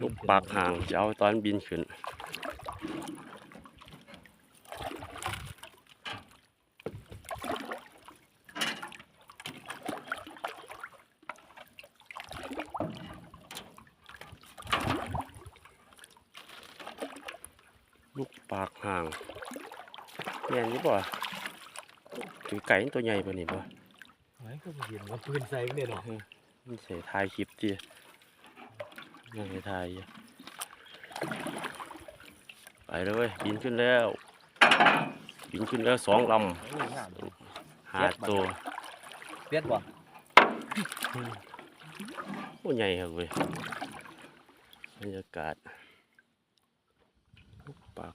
ลูกปากห่างจะเอาตอนบินขึ้นลูกปากห่างแม่นนี่บ่ถือไก่ตัวใหญ่ป่ะนี่บ่ไอ้ก็บ่เห็นว่าปืนใส่เนี่ยเนาะมันใส่ทายคลิปจี ยังไม่ถ่ายไปเลยบินขึ้นแล้ว บินขึ้นแล้วสองลำหาตัวเรียดบ่โอ้ใหญ่ครับเว้ยบรรยากาศปาก